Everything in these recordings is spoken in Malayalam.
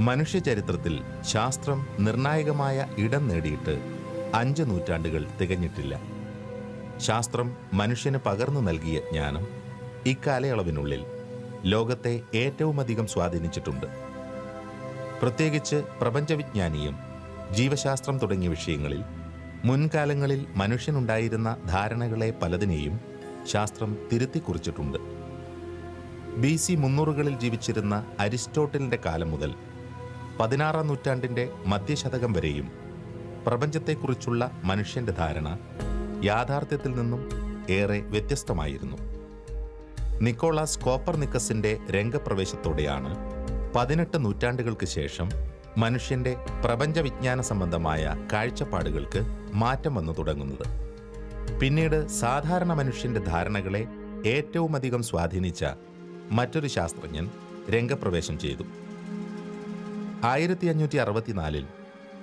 മനുഷ്യചരിത്രത്തിൽ ശാസ്ത്രം നിർണായകമായ ഇടം നേടിയിട്ട് അഞ്ച് നൂറ്റാണ്ടുകൾ തികഞ്ഞിട്ടില്ല. ശാസ്ത്രം മനുഷ്യന് പകർന്നു നൽകിയ ജ്ഞാനം ഇക്കാലയളവിനുള്ളിൽ ലോകത്തെ ഏറ്റവുമധികം സ്വാധീനിച്ചിട്ടുണ്ട്. പ്രത്യേകിച്ച് പ്രപഞ്ചവിജ്ഞാനിയും ജീവശാസ്ത്രം തുടങ്ങിയ വിഷയങ്ങളിൽ മുൻകാലങ്ങളിൽ മനുഷ്യനുണ്ടായിരുന്ന ധാരണകളെ പലതിനെയും ശാസ്ത്രം തിരുത്തിക്കുറിച്ചിട്ടുണ്ട്. ബി സി മുന്നൂറുകളിൽ ജീവിച്ചിരുന്ന അരിസ്റ്റോട്ടലിന്റെ കാലം മുതൽ പതിനാറാം നൂറ്റാണ്ടിന്റെ മധ്യശതകം വരെയും പ്രപഞ്ചത്തെക്കുറിച്ചുള്ള മനുഷ്യന്റെ ധാരണ യാഥാർത്ഥ്യത്തിൽ നിന്നും ഏറെ വ്യത്യസ്തമായിരുന്നു. നിക്കോളാസ് കോപ്പർനിക്കസിന്റെ രംഗപ്രവേശത്തോടെയാണ് പതിനെട്ട് നൂറ്റാണ്ടുകൾക്ക് ശേഷം മനുഷ്യന്റെ പ്രപഞ്ചവിജ്ഞാന സംബന്ധമായ കാഴ്ചപ്പാടുകൾക്ക് മാറ്റം വന്നു തുടങ്ങുന്നത്. പിന്നീട് സാധാരണ മനുഷ്യന്റെ ധാരണകളെ ഏറ്റവുമധികം സ്വാധീനിച്ച മറ്റൊരു ശാസ്ത്രജ്ഞൻ രംഗപ്രവേശം ചെയ്തു. ആയിരത്തി അഞ്ഞൂറ്റി അറുപത്തിനാലിൽ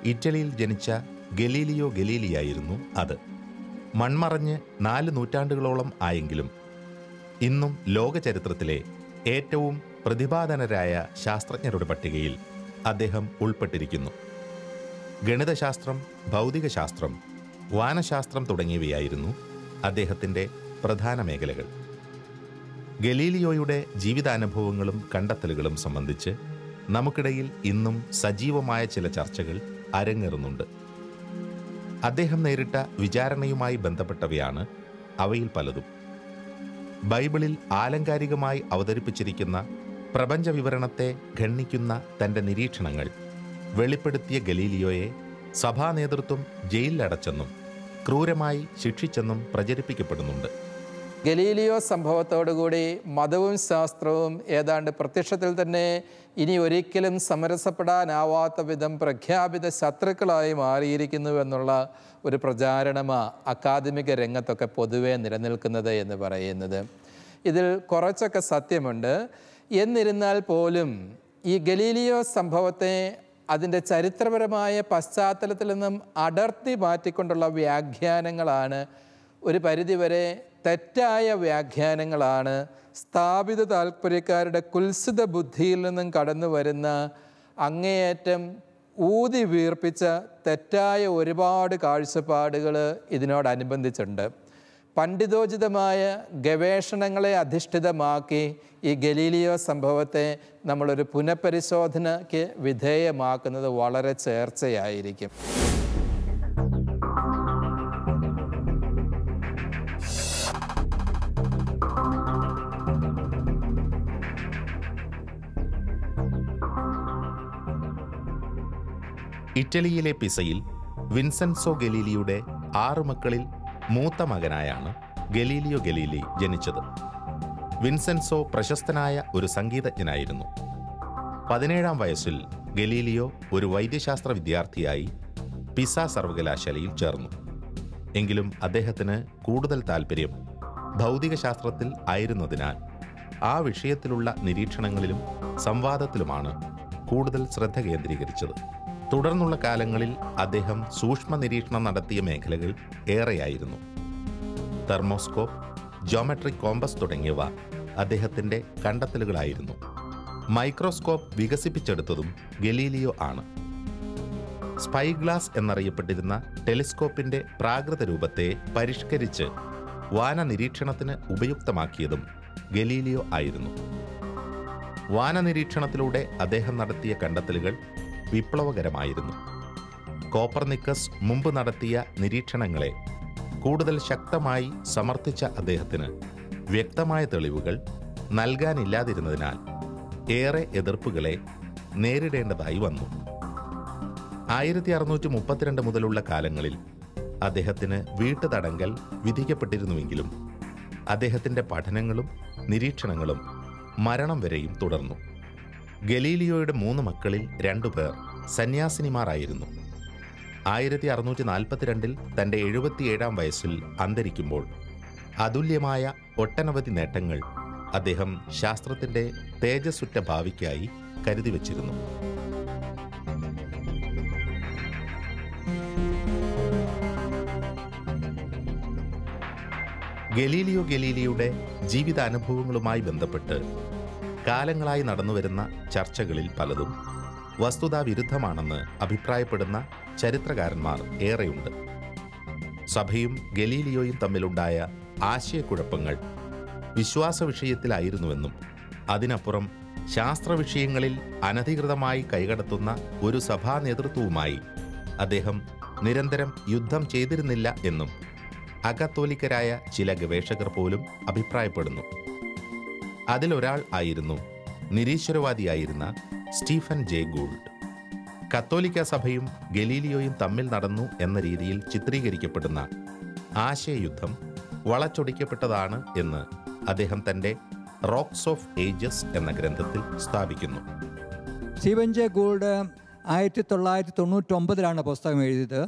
ഇറ്റലിയിൽ ജനിച്ച ഗലീലിയോ ഗലീലിയായിരുന്നു അത്. മൺമറഞ്ഞ് നാല് നൂറ്റാണ്ടുകളോളം ആയെങ്കിലും ഇന്നും ലോക ചരിത്രത്തിലെ ഏറ്റവും പ്രതിഭാധനരായ ശാസ്ത്രജ്ഞരുടെ പട്ടികയിൽ അദ്ദേഹം ഉൾപ്പെട്ടിരിക്കുന്നു. ഗണിതശാസ്ത്രം ഭൗതികശാസ്ത്രം വാനശാസ്ത്രം തുടങ്ങിയവയായിരുന്നു അദ്ദേഹത്തിന്റെ പ്രധാന മേഖലകൾ. ഗലീലിയോയുടെ ജീവിതാനുഭവങ്ങളും കണ്ടെത്തലുകളും സംബന്ധിച്ച് നമുക്കിടയിൽ ഇന്നും സജീവമായ ചില ചർച്ചകൾ അരങ്ങേറുന്നുണ്ട്. അദ്ദേഹം നേരിട്ട വിചാരണയുമായി ബന്ധപ്പെട്ടവയാണ് അവയിൽ പലതും. ബൈബിളിൽ ആലങ്കാരികമായി അവതരിപ്പിച്ചിരിക്കുന്ന പ്രപഞ്ച വിവരണത്തെ ഖണ്ഡിക്കുന്ന തന്റെ നിരീക്ഷണങ്ങൾ വെളിപ്പെടുത്തിയ ഗലീലിയോയെ സഭാ നേതൃത്വം ജയിലിലടച്ചെന്നും ക്രൂരമായി ശിക്ഷിച്ചെന്നും പ്രചരിപ്പിക്കപ്പെടുന്നുണ്ട്. ഗലീലിയോ സംഭവത്തോടുകൂടി മതവും ശാസ്ത്രവും ഏതാണ്ട് പ്രത്യക്ഷത്തിൽ തന്നെ ഇനി ഒരിക്കലും സമരസപ്പെടാനാവാത്ത വിധം പ്രഖ്യാപിത ശത്രുക്കളായി മാറിയിരിക്കുന്നു എന്നുള്ള ഒരു പ്രചാരണമാണ് അക്കാദമിക രംഗത്തൊക്കെ പൊതുവെ നിലനിൽക്കുന്നത് എന്ന് പറയുന്നത്. ഇതിൽ കുറച്ചൊക്കെ സത്യമുണ്ട്. എന്നിരുന്നാൽ പോലും ഈ ഗലീലിയോ സംഭവത്തെ അതിന്റെ ചരിത്രപരമായ പശ്ചാത്തലത്തിൽ നിന്നും അടർത്തി മാറ്റിക്കൊണ്ടുള്ള വ്യാഖ്യാനങ്ങളാണ് ഒരു പരിധിവരെ തെറ്റായ വ്യാഖ്യാനങ്ങളാണ് സ്ഥാപിത താല്പര്യക്കാരുടെ കുൽസിത ബുദ്ധിയിൽ നിന്നും കടന്നു വരുന്ന അങ്ങേയറ്റം ഊതി വീർപ്പിച്ച തെറ്റായ ഒരുപാട് കാഴ്ചപ്പാടുകൾ ഇതിനോടനുബന്ധിച്ചുണ്ട് പണ്ഡിതോചിതമായ ഗവേഷണങ്ങളെ അധിഷ്ഠിതമാക്കി ഈ ഗലീലിയോ സംഭവത്തെ നമ്മളൊരു പുനഃപരിശോധനയ്ക്ക് വിധേയമാക്കുന്നത് വളരെ ചേർച്ചയായിരിക്കും. ഇറ്റലിയിലെ പിസയിൽ വിൻസെൻസോ ഗലീലിയുടെ ആറ് മക്കളിൽ മൂത്ത മകനായാണ് ഗലീലിയോ ഗലീലി ജനിച്ചത്. വിൻസെൻസോ പ്രശസ്തനായ ഒരു സംഗീതജ്ഞനായിരുന്നു. പതിനേഴാം വയസ്സിൽ ഗലീലിയോ ഒരു വൈദ്യശാസ്ത്ര വിദ്യാർത്ഥിയായി പിസ സർവകലാശാലയിൽ ചേർന്നു. എങ്കിലും അദ്ദേഹത്തിന് കൂടുതൽ താല്പര്യം ഭൗതികശാസ്ത്രത്തിൽ ആയിരുന്നതിനാൽ ആ വിഷയത്തിലുള്ള നിരീക്ഷണങ്ങളിലും സംവാദത്തിലുമാണ് കൂടുതൽ ശ്രദ്ധ കേന്ദ്രീകരിച്ചത്. തുടർന്നുള്ള കാലങ്ങളിൽ അദ്ദേഹം സൂക്ഷ്മ നിരീക്ഷണം നടത്തിയ മേഖലകൾ ഏറെയായിരുന്നു. തെർമോസ്കോപ്പ് ജോമെട്രിക് കോമ്പസ് തുടങ്ങിയവ അദ്ദേഹത്തിന്റെ കണ്ടെത്തലുകളായിരുന്നു. മൈക്രോസ്കോപ്പ് വികസിപ്പിച്ചെടുത്തതും ഗലീലിയോ ആണ്. സ്പൈ ഗ്ലാസ് എന്നറിയപ്പെട്ടിരുന്ന ടെലിസ്കോപ്പിന്റെ പ്രാകൃത രൂപത്തെ പരിഷ്കരിച്ച് വാന നിരീക്ഷണത്തിന് ഉപയുക്തമാക്കിയതും ഗലീലിയോ ആയിരുന്നു. വാന നിരീക്ഷണത്തിലൂടെ അദ്ദേഹം നടത്തിയ കണ്ടെത്തലുകൾ വിപ്ലവകരമായിരുന്നു. കോപ്പർനിക്കസ് മുമ്പ് നടത്തിയ നിരീക്ഷണങ്ങളെ കൂടുതൽ ശക്തമായി സമർത്ഥിച്ച അദ്ദേഹത്തിന് വ്യക്തമായ തെളിവുകൾ നൽകാനില്ലാതിരുന്നതിനാൽ ഏറെ എതിർപ്പുകളെ നേരിടേണ്ടതായി വന്നു. ആയിരത്തി അറുന്നൂറ്റി മുപ്പത്തിരണ്ട് മുതലുള്ള കാലങ്ങളിൽ അദ്ദേഹത്തിന് വീട്ടുതടങ്കൽ വിധിക്കപ്പെട്ടിരുന്നുവെങ്കിലും അദ്ദേഹത്തിന്റെ പഠനങ്ങളും നിരീക്ഷണങ്ങളും മരണം വരെയും തുടർന്നു. ഗലീലിയോയുടെ മൂന്ന് മക്കളിൽ രണ്ടുപേർ സന്യാസിനിമാരായിരുന്നു. ആയിരത്തി അറുന്നൂറ്റി നാൽപ്പത്തിരണ്ടിൽ തന്റെ എഴുപത്തിയേഴാം വയസ്സിൽ അന്തരിക്കുമ്പോൾ അതുല്യമായ ഒട്ടനവധി നേട്ടങ്ങൾ അദ്ദേഹം ശാസ്ത്രത്തിന്റെ തേജസ്സുറ്റ ഭാവിക്കായി കരുതി വച്ചിരുന്നു. ഗലീലിയോ ഗലീലിയുടെ ജീവിതാനുഭവങ്ങളുമായി ബന്ധപ്പെട്ട് കാലങ്ങളായി നടന്നുവരുന്ന ചർച്ചകളിൽ പലതും വസ്തുതാ വിരുദ്ധമാണെന്ന് അഭിപ്രായപ്പെടുന്ന ചരിത്രകാരന്മാർ ഏറെയുണ്ട്. സഭയും ഗലീലിയോയും തമ്മിലുണ്ടായ ആശയക്കുഴപ്പങ്ങൾ വിശ്വാസ വിഷയത്തിലായിരുന്നുവെന്നും അതിനപ്പുറം ശാസ്ത്ര വിഷയങ്ങളിൽ അനധികൃതമായി കൈകടത്തുന്ന ഒരു സഭാ നേതൃത്വവുമായി അദ്ദേഹം നിരന്തരം യുദ്ധം ചെയ്തിരുന്നില്ല എന്നും അകത്തോലിക്കരായ ചില ഗവേഷകർ പോലും അഭിപ്രായപ്പെടുന്നു. അതിലൊരാൾ ആയിരുന്നു നിരീശ്വരവാദിയായിരുന്ന സ്റ്റീഫൻ ജെ ഗോൾഡ്. കത്തോലിക്ക സഭയും ഗലീലിയോയും തമ്മിൽ നടന്നു എന്ന രീതിയിൽ ചിത്രീകരിക്കപ്പെടുന്ന ആശയയുദ്ധം വളച്ചൊടിക്കപ്പെട്ടതാണ് എന്ന് അദ്ദേഹം തന്റെ റോക്സ് ഓഫ് ഏജസ് എന്ന ഗ്രന്ഥത്തിൽ സ്ഥാപിക്കുന്നു. സ്റ്റീവൻ ജെ ഗോൾഡ് ആയിരത്തി തൊള്ളായിരത്തി തൊണ്ണൂറ്റൊമ്പതിലാണ് പുസ്തകം എഴുതിയത്.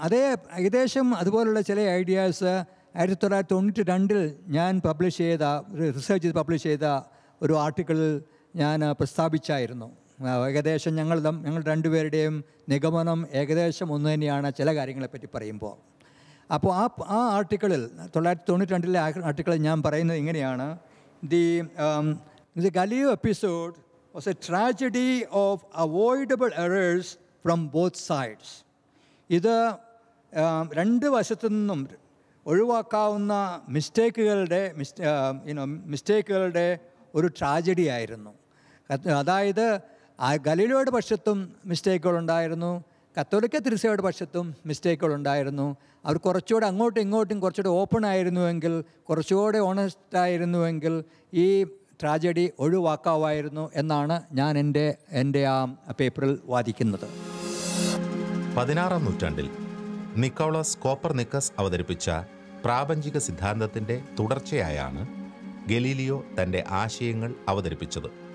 അതേ ഏകദേശം അതുപോലുള്ള ചില ഐഡിയാസ് ആയിരത്തി തൊള്ളായിരത്തി തൊണ്ണൂറ്റി രണ്ടിൽ ഞാൻ പബ്ലിഷ് ചെയ്ത ഒരു റിസർച്ച് ചെയ്ത് പബ്ലിഷ് ചെയ്ത ഒരു ആർട്ടിക്കിളിൽ ഞാൻ പ്രസ്താവിച്ചായിരുന്നു. ഏകദേശം ഞങ്ങൾ ഞങ്ങൾ രണ്ടുപേരുടെയും നിഗമനം ഏകദേശം ഒന്ന് തന്നെയാണ് ചില കാര്യങ്ങളെപ്പറ്റി പറയുമ്പോൾ. അപ്പോൾ ആ ആ ആർട്ടിക്കിളിൽ തൊള്ളായിരത്തി തൊണ്ണൂറ്റി രണ്ടിലെ ആർട്ടിക്കിളിൽ ഞാൻ പറയുന്നത് ഇങ്ങനെയാണ്. The the Galileo episode was a tragedy of avoidable errors from both sides ഇത് രണ്ട് വശത്തു നിന്നും ഒഴിവാക്കാവുന്ന മിസ്റ്റേക്കുകളുടെ മിസ് യുനോ മിസ്റ്റേക്കുകളുടെ ഒരു ട്രാജഡി ആയിരുന്നു അതായത് ഗലീലയുടെ പക്ഷത്തും മിസ്റ്റേക്കുകളുണ്ടായിരുന്നു. കത്തോലിക്ക തിരുസയുടെ പക്ഷത്തും മിസ്റ്റേക്കുകളുണ്ടായിരുന്നു. അവർ കുറച്ചുകൂടെ അങ്ങോട്ടും ഇങ്ങോട്ടും കുറച്ചുകൂടെ ഓപ്പൺ ആയിരുന്നുവെങ്കിൽ കുറച്ചുകൂടെ ഓണസ്റ്റ് ആയിരുന്നുവെങ്കിൽ ഈ ട്രാജഡി ഒഴിവാക്കാവായിരുന്നു എന്നാണ് ഞാൻ എന്റെ എന്റെ ആ പേപ്പറിൽ വാദിക്കുന്നത്. പതിനാറാം നൂറ്റാണ്ടിൽ നിക്കോളസ് കോപ്പർനിക്കസ് അവതരിപ്പിച്ച പ്രാപഞ്ചിക സിദ്ധാന്തത്തിന്റെ തുടർച്ചയായാണ് ഗലീലിയോ തന്റെ ആശയങ്ങൾ അവതരിപ്പിച്ചത്.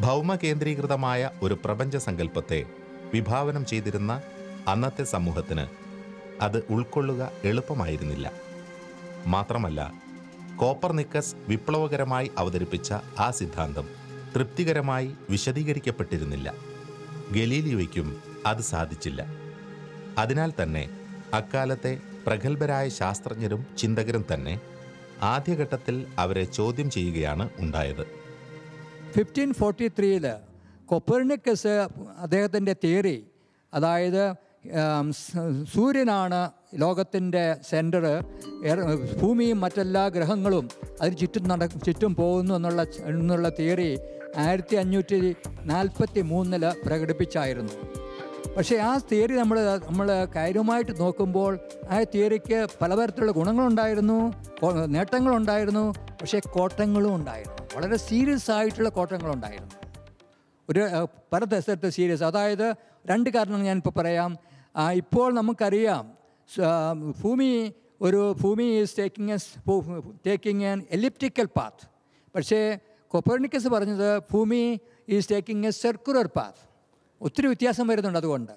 ഭൗമ കേന്ദ്രീകൃതമായ ഒരു പ്രപഞ്ച സങ്കല്പത്തെ വിഭാവനം ചെയ്തിരുന്ന അന്നത്തെ സമൂഹത്തിന് അത് ഉൾക്കൊള്ളുക എളുപ്പമായിരുന്നില്ല. മാത്രമല്ല കോപ്പർനിക്കസ് വിപ്ലവകരമായി അവതരിപ്പിച്ച ആ സിദ്ധാന്തം തൃപ്തികരമായി വിശദീകരിക്കപ്പെട്ടിരുന്നില്ല. ഗലീലിയോയ്ക്കും അത് സാധിച്ചില്ല. അതിനാൽ തന്നെ അക്കാലത്തെ പ്രഗത്ഭരായ ശാസ്ത്രജ്ഞരും ചിന്തകരും തന്നെ ആദ്യഘട്ടത്തിൽ അവരെ ചോദ്യം ചെയ്യുകയാണ് ഉണ്ടായത്. ഫിഫ്റ്റീൻ ഫോർട്ടി ത്രീയിൽ കൊപ്പർണിക്കസ് അദ്ദേഹത്തിന്റെ തിയറി അതായത് സൂര്യനാണ് ലോകത്തിന്റെ സെന്റർ ഭൂമിയും മറ്റെല്ലാ ഗ്രഹങ്ങളും അതിന് ചുറ്റും നട ചുറ്റും പോകുന്നു എന്നുള്ള എന്നുള്ള തിയറി ആയിരത്തി അഞ്ഞൂറ്റി നാൽപ്പത്തി മൂന്നിൽ പ്രകടിപ്പിച്ചായിരുന്നു. പക്ഷേ ആ തിയറി നമ്മൾ നമ്മൾ കാര്യമായിട്ട് നോക്കുമ്പോൾ ആ തിയറിക്ക് പലതരത്തിലുള്ള ഗുണങ്ങളുണ്ടായിരുന്നു നേട്ടങ്ങളുണ്ടായിരുന്നു പക്ഷേ കോട്ടങ്ങളും ഉണ്ടായിരുന്നു. വളരെ സീരിയസ് ആയിട്ടുള്ള കോട്ടങ്ങളുണ്ടായിരുന്നു. ഒരു പല തരത്തിലത്തെ സീരിയസ്. അതായത് രണ്ട് കാരണം ഞാനിപ്പോൾ പറയാം. ഇപ്പോൾ നമുക്കറിയാം ഭൂമി ഒരു ഭൂമി is taking taking an elliptical path പക്ഷേ കൊപ്പർണിക്കസ് പറഞ്ഞത് ഭൂമി is taking a circular path ഒത്തിരി വ്യത്യാസം വരുന്നുണ്ട് അതുകൊണ്ട്.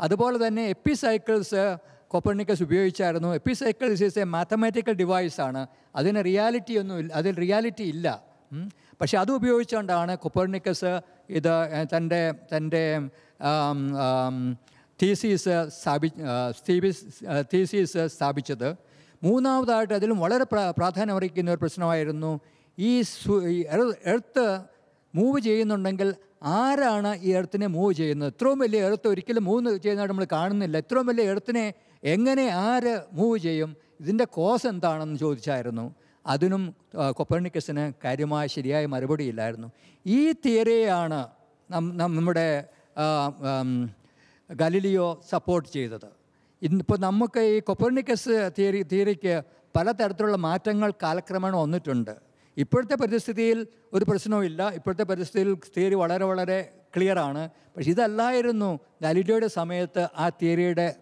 അതുപോലെ തന്നെ എപ്പി സൈക്കിൾസ് കൊപ്പർണിക്കസ് ഉപയോഗിച്ചായിരുന്നു. Epicycles is a mathematical device ആണ്. അതിന് റിയാലിറ്റി ഒന്നും ഇല്ല അതിൽ റിയാലിറ്റി ഇല്ല. പക്ഷെ അത് ഉപയോഗിച്ചുകൊണ്ടാണ് കൊപ്പർണിക്കസ് ഇത് തന്റെ തന്റെ തീസീസ് സ്ഥാപി തീസീസ് സ്ഥാപിച്ചത്. മൂന്നാമതായിട്ട് അതിലും വളരെ പ്രാ- പ്രാധാന്യം അറിയിക്കുന്ന ഒരു പ്രശ്നമായിരുന്നു ഈ എർത്ത് മൂവ് ചെയ്യുന്നുണ്ടെങ്കിൽ ആരാണ് ഈ എർത്തിനെ മൂവ് ചെയ്യുന്നത്? ഇത്രയും വലിയ എർത്ത് ഒരിക്കലും മൂവ് ചെയ്യുന്നതായിട്ട് നമ്മൾ കാണുന്നില്ല. ഇത്രയും വലിയ എർത്തിനെ എങ്ങനെ ആര് മൂവ് ചെയ്യും? ഇതിന്റെ കോസ് എന്താണെന്ന് ചോദിച്ചായിരുന്നു. അതിനും കൊപ്പർണിക്കസിന് കാര്യമായ ശരിയായ മറുപടി ഇല്ലായിരുന്നു. ഈ തിയറിയാണ് നമ്മുടെ ഗലീലിയോ സപ്പോർട്ട് ചെയ്തത്. ഇന്നിപ്പോൾ നമുക്ക് ഈ കൊപ്പർണിക്കസ് തിയറി തിയറിക്ക് പലതരത്തിലുള്ള മാറ്റങ്ങൾ കാലക്രമേണ വന്നിട്ടുണ്ട്. ഇപ്പോഴത്തെ പരിസ്ഥിതിയിൽ ഒരു പ്രശ്നവുമില്ല ഇപ്പോഴത്തെ പരിസ്ഥിതിയിൽ തിയറി വളരെ വളരെ ക്ലിയറാണ് പക്ഷെ ഇതല്ലായിരുന്നു ഗലീലിയോയുടെ സമയത്ത് ആ തിയറിയുടെ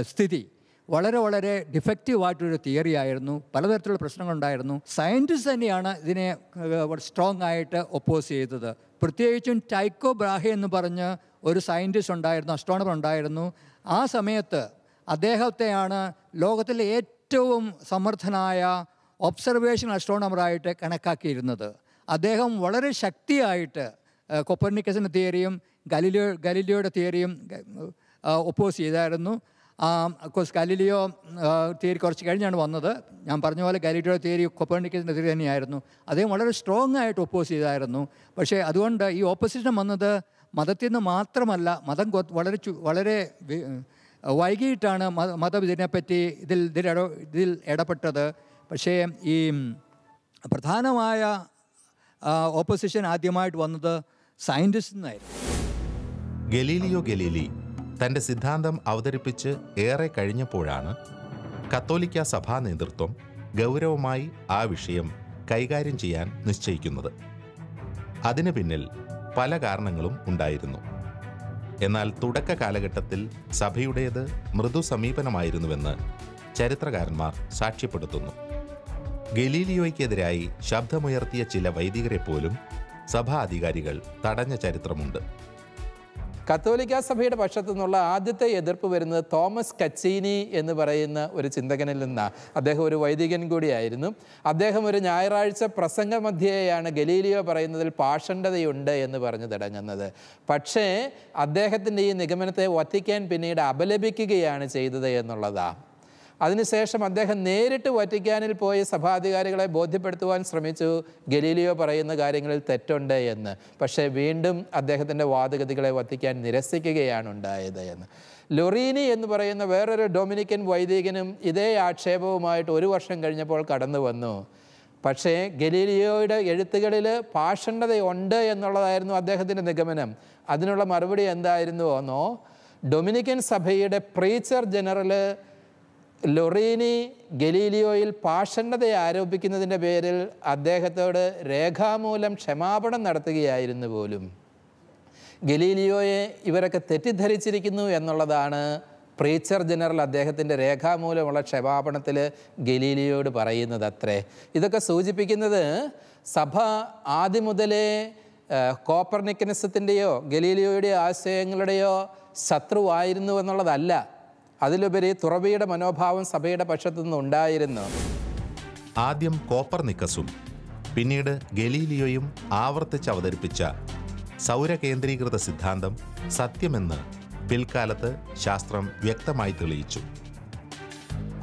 സ്ഥിതി. വളരെ വളരെ ഡിഫക്റ്റീവ് ഡിഫക്റ്റീവായിട്ടൊരു തിയറി ആയിരുന്നു. പലതരത്തിലുള്ള പ്രശ്നങ്ങളുണ്ടായിരുന്നു. സയന്റിസ്റ്റ് തന്നെയാണ് ഇതിനെ സ്ട്രോങ് ആയിട്ട് ഒപ്പോസ് ചെയ്തത്. പ്രത്യേകിച്ചും ടൈക്കോ ബ്രാഹെ എന്ന് പറഞ്ഞ് ഒരു സയന്റിസ്റ്റ് ഉണ്ടായിരുന്നു അസ്ട്രോണമർ ഉണ്ടായിരുന്നു. ആ സമയത്ത് അദ്ദേഹത്തെയാണ് ലോകത്തിലെ ഏറ്റവും സമർത്ഥനായ ഒബ്സർവേഷൻ അസ്ട്രോണമറായിട്ട് കണക്കാക്കിയിരുന്നത്. അദ്ദേഹം വളരെ ശക്തിയായിട്ട് കൊപ്പർണിക്കസിന്റെ തിയറിയും ഗലിലിയോ ഗലിലിയോയുടെ തിയറിയും ഒപ്പോസ് ചെയ്തായിരുന്നു. കോഴ്സ് ഗലീലിയോ തിയറി കുറച്ച് കഴിഞ്ഞാണ് വന്നത്. ഞാൻ പറഞ്ഞ പോലെ ഗലിലിയോ തിയറി കൊപ്പർണിക്കസിന്റെ തിയറി തന്നെയായിരുന്നു. അദ്ദേഹം വളരെ സ്ട്രോങ് ആയിട്ട് ഒപ്പോസ് ചെയ്തായിരുന്നു. പക്ഷേ അതുകൊണ്ട് ഈ ഓപ്പോസിഷൻ വന്നത് മതത്തിൽ നിന്ന് മാത്രമല്ല മതം വളരെ വളരെ വൈകിയിട്ടാണ് മത ഇതിനെപ്പറ്റി ഇതിൽ ഇതിൽ ഇതിൽ ഇടപെട്ടത്. പക്ഷേ ഈ പ്രധാനമായ ഓപ്പോസിഷൻ ആദ്യമായിട്ട് വന്നത് സയന്റിസ്റ്റ് നിന്നായിരുന്നു ഗലീലിയോ ഗലീലി തന്റെ സിദ്ധാന്തം അവതരിപ്പിച്ച് ഏറെ കഴിഞ്ഞപ്പോഴാണ് കത്തോലിക്ക സഭാ നേതൃത്വം ഗൗരവമായി ആ വിഷയം കൈകാര്യം ചെയ്യാൻ നിശ്ചയിക്കുന്നത്. അതിനു പിന്നിൽ പല കാരണങ്ങളും ഉണ്ടായിരുന്നു. എന്നാൽ തുടക്ക കാലഘട്ടത്തിൽ സഭയുടേത് മൃദു സമീപനമായിരുന്നുവെന്ന് ചരിത്രകാരന്മാർ സാക്ഷ്യപ്പെടുത്തുന്നു. ഗലീലിയോയ്ക്കെതിരായി ശബ്ദമുയർത്തിയ ചില വൈദികരെ പോലും സഭാധികാരികൾ തടഞ്ഞ ചരിത്രമുണ്ട്. കത്തോലിക്ക സഭയുടെ പക്ഷത്തു നിന്നുള്ള ആദ്യത്തെ എതിർപ്പ് വരുന്നത് തോമസ് കച്ചീനി എന്ന് പറയുന്ന ഒരു ചിന്തകനിൽ നിന്നാണ് അദ്ദേഹം ഒരു വൈദികൻ കൂടിയായിരുന്നു. അദ്ദേഹം ഒരു ഞായറാഴ്ച പ്രസംഗമധ്യേയാണ് ഗലീലിയോ പറയുന്നതിൽ പാഷണ്ഡതയുണ്ട് എന്ന് പറഞ്ഞു തുടങ്ങുന്നത്. പക്ഷേ അദ്ദേഹത്തിന്റെ ഈ നിഗമനത്തെ വത്തിക്കാൻ പിന്നീട് അപലപിക്കുകയാണ് ചെയ്തത് എന്നുള്ളതാണ് അതിനുശേഷം അദ്ദേഹം നേരിട്ട് വറ്റിക്കാനിൽ പോയി സഭാധികാരികളെ ബോധ്യപ്പെടുത്തുവാൻ ശ്രമിച്ചു. ഗലീലിയോ പറയുന്ന കാര്യങ്ങളിൽ തെറ്റുണ്ട് എന്ന്. പക്ഷേ വീണ്ടും അദ്ദേഹത്തിന്റെ വാദഗതികളെ വത്തിക്കാൻ നിരസിക്കുകയാണ് ഉണ്ടായത് എന്ന്. ലൊറീനി എന്ന് പറയുന്ന വേറൊരു ഡൊമിനിക്കൻ വൈദികനും ഇതേ ആക്ഷേപവുമായിട്ട് ഒരു വർഷം കഴിഞ്ഞപ്പോൾ കടന്നു വന്നു. പക്ഷേ ഗലീലിയോയുടെ എഴുത്തുകളിൽ പാഷണ്ഡതയുണ്ട് എന്നുള്ളതായിരുന്നു അദ്ദേഹത്തിന്റെ നിഗമനം. അതിനുള്ള മറുപടി എന്തായിരുന്നു എന്നോ ഡൊമിനിക്കൻ സഭയുടെ പ്രീച്ചർ ജനറൽ ലൊറീനി ഗലീലിയോയിൽ പാഷണ്ഡത ആരോപിക്കുന്നതിന്റെ പേരിൽ അദ്ദേഹത്തോട് രേഖാമൂലം ക്ഷമാപണം നടത്തുകയായിരുന്നു പോലും. ഗലീലിയോയെ ഇവരൊക്കെ തെറ്റിദ്ധരിച്ചിരിക്കുന്നു എന്നുള്ളതാണ് പ്രീച്ചർ ജനറൽ അദ്ദേഹത്തിന്റെ രേഖാമൂലമുള്ള ക്ഷമാപണത്തിൽ ഗലീലിയോട് പറയുന്നത് അത്രേ ഇതൊക്കെ സൂചിപ്പിക്കുന്നത് സഭ ആദ്യം മുതലേ കോപ്പർനിക്കനിസത്തിന്റെയോ ഗലീലിയോയുടെ ആശയങ്ങളുടെയോ ശത്രുവായിരുന്നു എന്നുള്ളതല്ല. അതിലുപരി തുറവിയുടെ മനോഭാവം സഭയുടെ പക്ഷത്തു നിന്നുണ്ടായിരുന്നു ആദ്യം കോപ്പർ നിക്കസും പിന്നീട് ഗലീലിയോയും ആവർത്തിച്ച് അവതരിപ്പിച്ച സൗരകേന്ദ്രീകൃത സിദ്ധാന്തം സത്യമെന്ന് പിൽക്കാലത്ത് ശാസ്ത്രം വ്യക്തമായി തെളിയിച്ചു.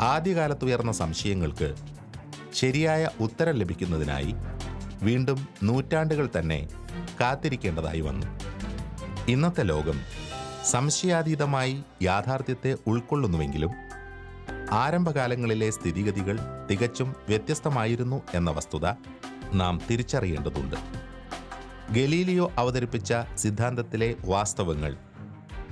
ആദ്യകാലത്തുയർന്ന സംശയങ്ങൾക്ക് ശരിയായ ഉത്തരം ലഭിക്കുന്നതിനായി വീണ്ടും നൂറ്റാണ്ടുകൾ തന്നെ കാത്തിരിക്കേണ്ടതായി വന്നു. ഇന്നത്തെ ലോകം സംശയാതീതമായി യാഥാർത്ഥ്യത്തെ ഉൾക്കൊള്ളുന്നുവെങ്കിലും ആരംഭകാലങ്ങളിലെ സ്ഥിതിഗതികൾ തികച്ചും വ്യത്യസ്തമായിരുന്നു എന്ന വസ്തുത നാം തിരിച്ചറിയേണ്ടതുണ്ട്. ഗലീലിയോ അവതരിപ്പിച്ച സിദ്ധാന്തത്തിലെ വാസ്തവങ്ങൾ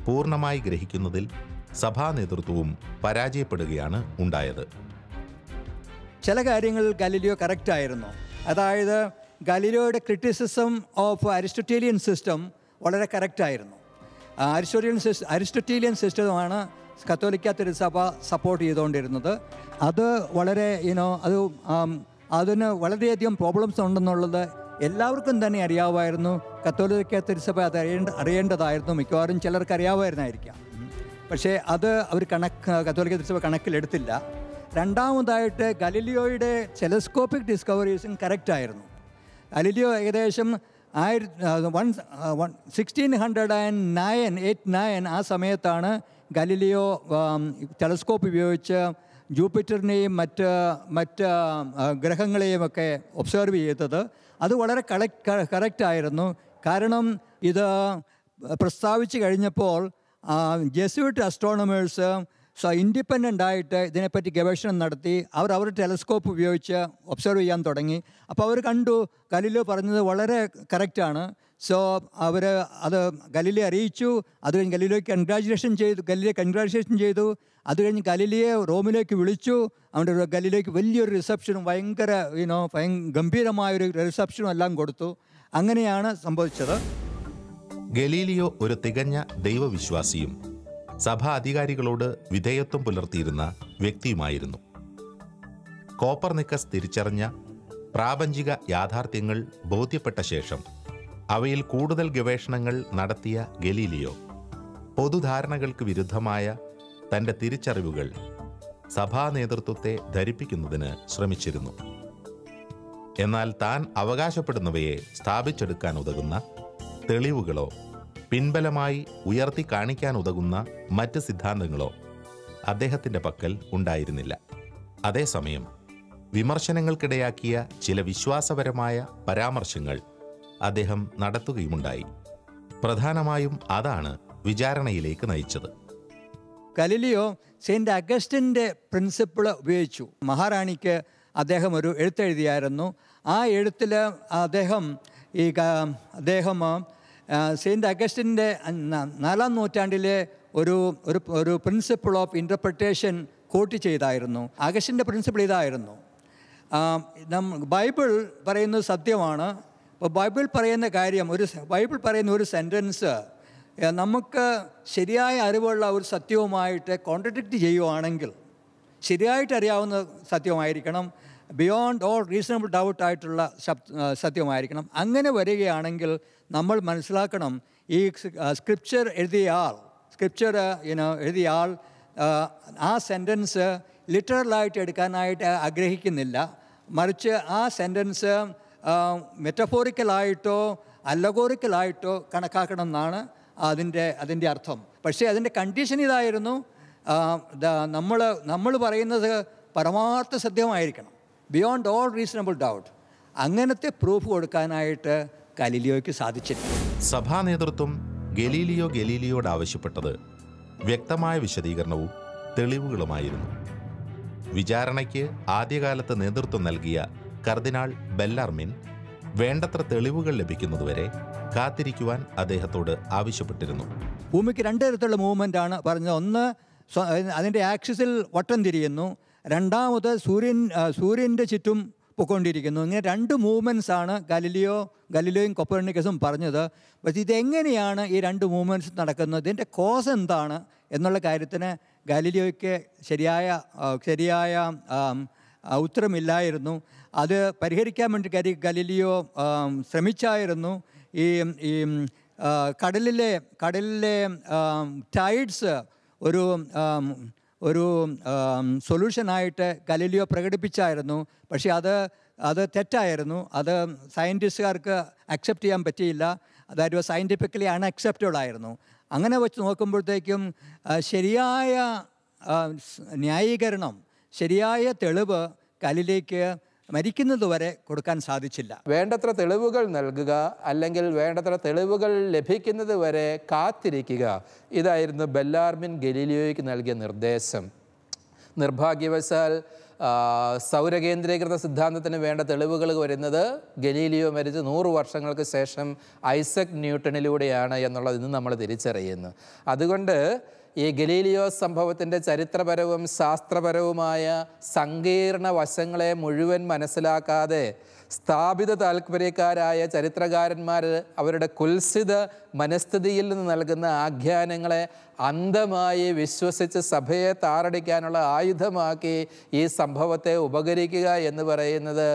പൂർണമായി ഗ്രഹിക്കുന്നതിൽ സഭാ നേതൃത്വവും പരാജയപ്പെടുകയാണ് ഉണ്ടായത്. ചില കാര്യങ്ങൾ ഗലീലിയോ കറക്റ്റ് ആയിരുന്നു. അതായത് ഗലീലിയോയുടെ ക്രിറ്റിസിസം ഓഫ് അരിസ്റ്റോട്ടേലിയൻ സിസ്റ്റം വളരെ കറക്റ്റ് ആയിരുന്നു. അരിസ്റ്റോട്ടിയൻ അരിസ്റ്റോട്ടീലിയൻ സിസ്റ്റമാണ് കത്തോലിക്ക തിരുസഭ സപ്പോർട്ട് ചെയ്തുകൊണ്ടിരുന്നത്. അത് വളരെ യുനോ അത് അതിന് വളരെയധികം പ്രോബ്ലംസ് ഉണ്ടെന്നുള്ളത് എല്ലാവർക്കും തന്നെ അറിയാമായിരുന്നു. കത്തോലിക്ക തിരുസഭ അത് അറിയേണ്ട അറിയേണ്ടതായിരുന്നു. മിക്കവാറും ചിലർക്ക് അറിയാമായിരുന്നായിരിക്കാം. പക്ഷേ അത് അവർ കണക്ക് കത്തോലിക്ക തിരുസഭ കണക്കിലെടുത്തില്ല. രണ്ടാമതായിട്ട് ഗലിലിയോയുടെ ടെലസ്കോപ്പിക് ഡിസ്കവറീസും കറക്റ്റായിരുന്നു ഗലീലിയോ ഏകദേശം ആയിരത്തി one sixteen hundred and nine ആ സമയത്താണ് ഗലീലിയോ ടെലസ്കോപ്പ് ഉപയോഗിച്ച് ജൂപ്പിറ്ററിനെയും മറ്റ് മറ്റ് ഗ്രഹങ്ങളെയുമൊക്കെ ഗ്രഹങ്ങളെയും ഒബ്സർവ് ചെയ്തത്. അത് വളരെ കറക്റ്റ് ആയിരുന്നു. കാരണം ഇത് പ്രസ്താവിച്ച് കഴിഞ്ഞപ്പോൾ ജെസ്യൂട്ട് അസ്ട്രോണമേഴ്സ് സോ ഇൻഡിപെൻഡന്റ് ആയിട്ട് ഇതിനെപ്പറ്റി ഗവേഷണം നടത്തി അവർ അവർ ടെലസ്കോപ്പ് ഉപയോഗിച്ച് ഒബ്സർവ് ചെയ്യാൻ തുടങ്ങി. അപ്പോൾ അവർ കണ്ടു ഗലീലിയോ പറഞ്ഞത് വളരെ കറക്റ്റാണ് സോ അവർ അത് ഗലീലിയെ അറിയിച്ചു. അത് കഴിഞ്ഞ് ഗലീലിയോയ്ക്ക് കൺഗ്രാജുലേഷൻ ചെയ്തു ഗലീലിയെ കൺഗ്രാജുലേഷൻ ചെയ്തു. അത് കഴിഞ്ഞ് ഗലീലിയെ റോമിലേക്ക് വിളിച്ചു. അവന്റെ ഗലീലിയോയ്ക്ക് വലിയൊരു റിസപ്ഷനും ഭയങ്കര യുനോ ഭയ ഗംഭീരമായൊരു റിസപ്ഷനും എല്ലാം കൊടുത്തു. അങ്ങനെയാണ് സംഭവിച്ചത്. ഗലീലിയോ ഒരു തികഞ്ഞ ദൈവവിശ്വാസിയും സഭാ അധികാരികളോട് വിധേയത്വം പുലർത്തിയിരുന്ന വ്യക്തിയുമായിരുന്നു. കോപ്പർനിക്കസ് തിരിച്ചറിഞ്ഞ പ്രാപഞ്ചിക യാഥാർത്ഥ്യങ്ങൾ ബോധ്യപ്പെട്ട ശേഷം അവയിൽ കൂടുതൽ ഗവേഷണങ്ങൾ നടത്തിയ ഗലീലിയോ പൊതുധാരണകൾക്ക് വിരുദ്ധമായ തന്റെ തിരിച്ചറിവുകൾ സഭാ നേതൃത്വത്തെ ധരിപ്പിക്കുന്നതിന് ശ്രമിച്ചിരുന്നു. എന്നാൽ താൻ അവകാശപ്പെടുന്നവയെ സ്ഥാപിച്ചെടുക്കാൻ ഉതകുന്ന തെളിവുകളോ പിൻബലമായി ഉയർത്തി കാണിക്കാൻ ഉതകുന്ന മറ്റ് സിദ്ധാന്തങ്ങളോ അദ്ദേഹത്തിന്റെ പക്കൽ ഉണ്ടായിരുന്നില്ല. അതേസമയം വിമർശനങ്ങൾക്കിടയാക്കിയ ചില വിശ്വാസപരമായ പരാമർശങ്ങൾ അദ്ദേഹം നടത്തുകയുമുണ്ടായി. പ്രധാനമായും അതാണ് വിചാരണയിലേക്ക് നയിച്ചത്. കലിലിയോ സെയിന്റ് അഗസ്റ്റിന്റെ പ്രിൻസിപ്പിൾ ഉപയോഗിച്ചു. മഹാറാണിക്ക് അദ്ദേഹം ഒരു എഴുത്തെഴുതിയായിരുന്നു. ആ എഴുത്തിൽ അദ്ദേഹം ഈ അദ്ദേഹം സെയിന്റ് അഗസ്റ്റിന്റെ നാലാം നൂറ്റാണ്ടിലെ ഒരു ഒരു പ്രിൻസിപ്പിൾ ഓഫ് ഇന്റർപ്രിട്ടേഷൻ കോട്ട് ചെയ്തായിരുന്നു. അഗസ്റ്റിന്റെ പ്രിൻസിപ്പിൾ ഇതായിരുന്നു. ബൈബിൾ പറയുന്നത് സത്യമാണ്. അപ്പോൾ ബൈബിൾ പറയുന്ന കാര്യം ഒരു ബൈബിൾ പറയുന്ന ഒരു സെന്റൻസ് നമുക്ക് ശരിയായ അറിവുള്ള ഒരു സത്യവുമായിട്ട് കോൺട്രഡിക്റ്റ് ചെയ്യുവാണെങ്കിൽ ശരിയായിട്ട് അറിയാവുന്ന സത്യമായിരിക്കണം. ബിയോണ്ട് ഓൾ റീസണബിൾ ഡൗട്ട് ആയിട്ടുള്ള സത്യമായിരിക്കണം അങ്ങനെ വരികയാണെങ്കിൽ നമ്മൾ മനസ്സിലാക്കണം ഈ സ്ക്രിപ്ചർ എഴുതിയ ആൾ സ്ക്രിപ്ചർ യുനോ എഴുതിയ ആൾ ആ സെന്റൻസ് ലിറ്ററലായിട്ട് എടുക്കാനായിട്ട് ആഗ്രഹിക്കുന്നില്ല. മറിച്ച് ആ സെന്റൻസ് മെറ്റഫോറിക്കലായിട്ടോ അല്ലഗോറിക്കലായിട്ടോ കണക്കാക്കണം എന്നാണ് അതിന്റെ അതിന്റെ അർത്ഥം. പക്ഷേ അതിന്റെ കണ്ടീഷൻ ഇതായിരുന്നു നമ്മൾ നമ്മൾ പറയുന്നത് പരമാർത്ഥ സത്യമായിരിക്കണം. ബിയോണ്ട് ഓൾ റീസണബിൾ ഡൗട്ട് അങ്ങനത്തെ പ്രൂഫ് കൊടുക്കാനായിട്ട് ഗലീലിയോയ്ക്ക് സാധിച്ചില്ല. സഭാ നേതൃത്വം ഗലീലിയോ ഗലീലിയോട് ആവശ്യപ്പെട്ടത് വ്യക്തമായ വിശദീകരണവും തെളിവുകളുമായിരുന്നു. വിചാരണയ്ക്ക് ആദ്യകാലത്ത് നേതൃത്വം നൽകിയ കർദിനാൾ ബെല്ലാർമിൻ വേണ്ടത്ര തെളിവുകൾ ലഭിക്കുന്നതുവരെ കാത്തിരിക്കുവാൻ അദ്ദേഹത്തോട് ആവശ്യപ്പെട്ടിരുന്നു. ഭൂമിക്ക് രണ്ട് തരത്തിലുള്ള മൂവ്മെന്റ് ആണ് പറഞ്ഞത്. ഒന്ന് അതിന്റെ ആക്സിസിൽ വട്ടം തിരിയുന്നു. രണ്ടാമത് സൂര്യൻ സൂര്യന്റെ ചുറ്റും പൊയ്ക്കൊണ്ടിരിക്കുന്നു. ഇങ്ങനെ രണ്ട് മൂവ്മെന്റ്സ് ആണ് ഗലിലിയോ ഗലിലിയോയും കൊപ്പർണിക്കസും പറഞ്ഞത്. പക്ഷേ ഇതെങ്ങനെയാണ് ഈ രണ്ട് മൂവ്മെന്റ്സ് നടക്കുന്നത്? ഇതിന്റെ കോസ് എന്താണ് എന്നുള്ള കാര്യത്തിന് ഗലിലിയോയ്ക്ക് ശരിയായ ശരിയായ ഉത്തരമില്ലായിരുന്നു. അത് പരിഹരിക്കാൻ വേണ്ടി കരി ഗലിലിയോ ശ്രമിച്ചായിരുന്നു. ഈ ഈ കടലിലെ കടലിലെ ടൈഡ്സ് ഒരു ഒരു സൊല്യൂഷനായിട്ട് ഗലീലിയോ പ്രകടിപ്പിച്ചായിരുന്നു. പക്ഷേ അത് അത് തെറ്റായിരുന്നു. അത് സയന്റിസ്റ്റുകാർക്ക് അക്സെപ്റ്റ് ചെയ്യാൻ പറ്റിയില്ല. അതായത് സയന്റിഫിക്കലി അൺഅക്സെപ്റ്റബിൾ ആയിരുന്നു. അങ്ങനെ വെച്ച് നോക്കുമ്പോഴത്തേക്കും ശരിയായ ന്യായീകരണം ശരിയായ തെളിവ് കലിലേക്ക് മരിക്കുന്നത് വരെ കൊടുക്കാൻ സാധിച്ചില്ല. വേണ്ടത്ര തെളിവുകൾ നൽകുക അല്ലെങ്കിൽ വേണ്ടത്ര തെളിവുകൾ ലഭിക്കുന്നത് വരെ കാത്തിരിക്കുക. ഇതായിരുന്നു ബെല്ലാർമിൻ ഗലീലിയോയ്ക്ക് നൽകിയ നിർദ്ദേശം. നിർഭാഗ്യവശാൽ സൗരകേന്ദ്രീകൃത സിദ്ധാന്തത്തിന് വേണ്ട തെളിവുകൾ വരുന്നത് ഗലീലിയോ മരിച്ച് നൂറ് വർഷങ്ങൾക്ക് ശേഷം ഐസക് ന്യൂട്ടണിലൂടെയാണ് എന്നുള്ളത് ഇന്ന് നമ്മൾ തിരിച്ചറിയുന്നു. അതുകൊണ്ട് ഈ ഗലീലിയോ സംഭവത്തിന്റെ ചരിത്രപരവും ശാസ്ത്രപരവുമായ സങ്കീർണ വശങ്ങളെ മുഴുവൻ മനസ്സിലാക്കാതെ സ്ഥാപിത താൽപര്യക്കാരായ ചരിത്രകാരന്മാർ അവരുടെ കുൽസിത മനസ്ഥിതിയിൽ നിന്ന് നൽകുന്ന ആഖ്യാനങ്ങളെ അന്ധമായി വിശ്വസിച്ച് സഭയെ താറടിക്കാനുള്ള ആയുധമാക്കി ഈ സംഭവത്തെ ഉപകരിക്കുക എന്ന് പറയുന്നത്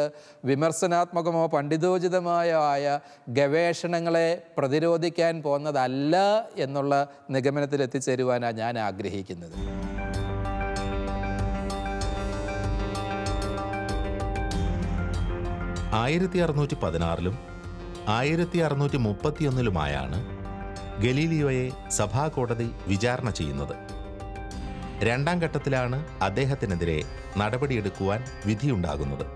വിമർശനാത്മകമോ പണ്ഡിതോചിതമായോ ആയ ഗവേഷണങ്ങളെ പ്രതിരോധിക്കാൻ പോകുന്നതല്ല എന്നുള്ള നിഗമനത്തിൽ എത്തിച്ചേരുവാനാണ് ഞാൻ ആഗ്രഹിക്കുന്നത്. ആയിരത്തി അറുന്നൂറ്റി പതിനാറിലും ആയിരത്തി അറുന്നൂറ്റി മുപ്പത്തിയൊന്നിലുമായാണ് ഗലീലിയോയെ സഭാകോടതി വിചാരണ ചെയ്യുന്നത്. രണ്ടാം ഘട്ടത്തിലാണ് അദ്ദേഹത്തിനെതിരെ നടപടിയെടുക്കുവാൻ വിധിയുണ്ടാകുന്നത്.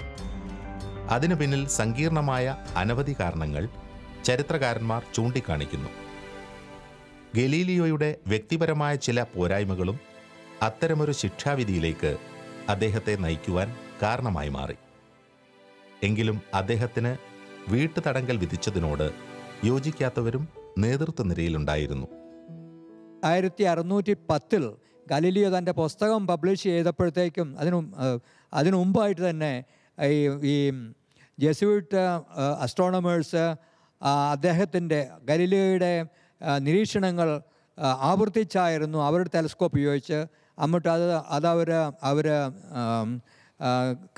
അതിനു പിന്നിൽ സങ്കീർണമായ അനവധി കാരണങ്ങൾ ചരിത്രകാരന്മാർ ചൂണ്ടിക്കാണിക്കുന്നു. ഗലീലിയോയുടെ വ്യക്തിപരമായ ചില പോരായ്മകളും അത്തരമൊരു ശിക്ഷാവിധിയിലേക്ക് അദ്ദേഹത്തെ നയിക്കുവാൻ കാരണമായി മാറി. എങ്കിലും അദ്ദേഹത്തിന് വീട്ടുതടങ്കൽ വിധിച്ചതിനോട് യോജിക്കാത്തവരും നേതൃത്വ നിരയിലുണ്ടായിരുന്നു ആയിരത്തി അറുന്നൂറ്റി പത്തിൽ ഗലീലിയോ തന്റെ പുസ്തകം പബ്ലിഷ് ചെയ്തപ്പോഴത്തേക്കും അതിനു അതിനു മുമ്പായിട്ട് തന്നെ ഈ ഈ ജെസ്യൂട്ട് അസ്ട്രോണമേഴ്സ് അദ്ദേഹത്തിന്റെ ഗലീലിയോയുടെ നിരീക്ഷണങ്ങൾ ആവർത്തിച്ചായിരുന്നു. അവരുടെ ടെലസ്കോപ്പ് ഉപയോഗിച്ച്. എന്നിട്ട് അത് അതവർ അവർ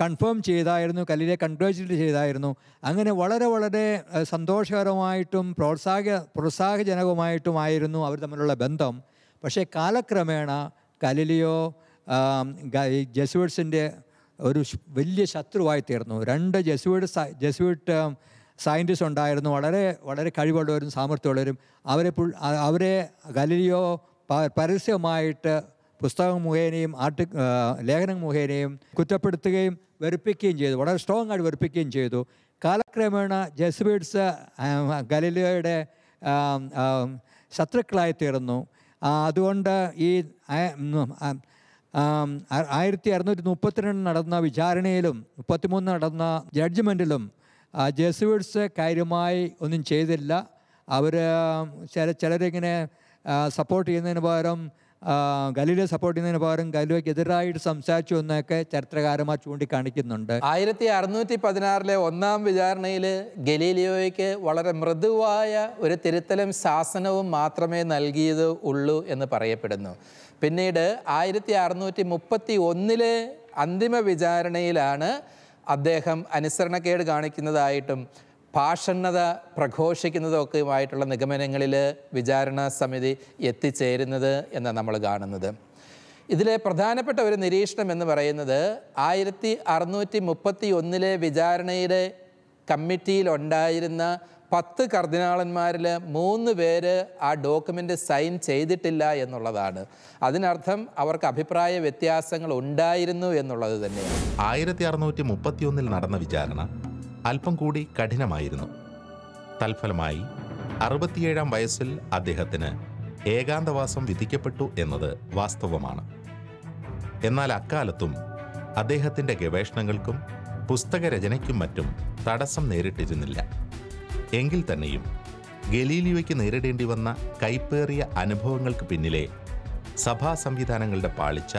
കൺഫേം ചെയ്തായിരുന്നു കല്ലിലെ കൺഗ്രാജുലേറ്റ് ചെയ്തായിരുന്നു. അങ്ങനെ വളരെ വളരെ സന്തോഷകരമായിട്ടും പ്രോത്സാഹ പ്രോത്സാഹജനകമായിട്ടുമായിരുന്നു അവർ തമ്മിലുള്ള ബന്ധം. പക്ഷേ കാലക്രമേണ കലിലിയോ ജെസുവേഡ്സിന്റെ ഒരു വലിയ ശത്രുവായി തീർന്നു. രണ്ട് ജെസുവേഡ് ജെസുവേഡ് സയന്റിസ്റ്റ് ഉണ്ടായിരുന്നു. വളരെ വളരെ കഴിവുള്ളവരും സാമർഥ്യമുള്ളവരും. അവരെ അവരെ ഗലീലിയോ പരസ്യമായിട്ട് പുസ്തകം മുഖേനയും ആർട്ടി ലേഖനം മുഖേനയും കുറ്റപ്പെടുത്തുകയും വെറുപ്പിക്കുകയും ചെയ്തു. വളരെ സ്ട്രോങ് ആയിട്ട് വെറുപ്പിക്കുകയും ചെയ്തു. കാലക്രമേണ ജസ്ബീഡ്സ് ഗലിലയുടെ ശത്രുക്കളായി തീർന്നു. അതുകൊണ്ട് ഈ ആയിരത്തി അറുന്നൂറ്റി മുപ്പത്തിരണ്ട് നടന്ന വിചാരണയിലും മുപ്പത്തിമൂന്ന് നടന്ന ജഡ്ജ്മെന്റിലും ജെസുവിറ്റ്സ് കാര്യമായി ഒന്നും ചെയ്തില്ല. അവർ ചില ചിലരിങ്ങനെ സപ്പോർട്ട് ചെയ്യുന്നതിന് പകരം ഗലീലെ സപ്പോർട്ട് ചെയ്യുന്നതിന് പകരം ഗലീലയ്ക്ക് എതിരായിട്ട് സംസാരിച്ചു എന്നൊക്കെ ചരിത്രകാരന്മാർ ചൂണ്ടിക്കാണിക്കുന്നുണ്ട്. ആയിരത്തി അറുന്നൂറ്റി പതിനാറിലെ ഒന്നാം വിചാരണയിൽ ഗലീലിയോയ്ക്ക് വളരെ മൃദുവായ ഒരു തിരുത്തലും ശാസനവും മാത്രമേ നൽകിയത് ഉള്ളൂ എന്ന് പറയപ്പെടുന്നു. പിന്നീട് ആയിരത്തി അറുന്നൂറ്റി മുപ്പത്തി ഒന്നിലെ അന്തിമ വിചാരണയിലാണ് അദ്ദേഹം അനുസരണക്കേട് കാണിക്കുന്നതായിട്ടും ഭാഷണ്ണത പ്രഘോഷിക്കുന്നതൊക്കെയുമായിട്ടുള്ള നിഗമനങ്ങളിൽ വിചാരണ സമിതി എത്തിച്ചേരുന്നത് എന്നാണ് നമ്മൾ കാണുന്നത്. ഇതിലെ പ്രധാനപ്പെട്ട ഒരു നിരീക്ഷണം എന്ന് പറയുന്നത് ആയിരത്തി അറുന്നൂറ്റി മുപ്പത്തി ഒന്നിലെ വിചാരണയുടെ കമ്മിറ്റിയിലുണ്ടായിരുന്ന പത്ത് കർദിനാളന്മാരിൽ മൂന്ന് പേര് ആ ഡോക്യുമെന്റ് സൈൻ ചെയ്തിട്ടില്ല എന്നുള്ളതാണ്. അതിനർത്ഥം അവർക്ക് അഭിപ്രായ വ്യത്യാസങ്ങൾ ഉണ്ടായിരുന്നു എന്നുള്ളത് തന്നെയാണ്. ആയിരത്തി അറുന്നൂറ്റി മുപ്പത്തിയൊന്നിൽ നടന്ന വിചാരണ അല്പം കൂടി കഠിനമായിരുന്നു. തൽഫലമായി അറുപത്തിയേഴാം വയസ്സിൽ അദ്ദേഹത്തിന് ഏകാന്തവാസം വിധിക്കപ്പെട്ടു എന്നത് വാസ്തവമാണ്. എന്നാൽ അക്കാലത്തും അദ്ദേഹത്തിന്റെ ഗവേഷണങ്ങൾക്കും പുസ്തകരചനയ്ക്കും മറ്റും തടസ്സം നേരിട്ടിരുന്നില്ല. എങ്കിൽ തന്നെയും ഗലീലിയോയ്ക്ക് നേരിടേണ്ടി വന്ന കൈപ്പേറിയ അനുഭവങ്ങൾക്ക് പിന്നിലെ സഭാ സംവിധാനങ്ങളുടെ പാളിച്ച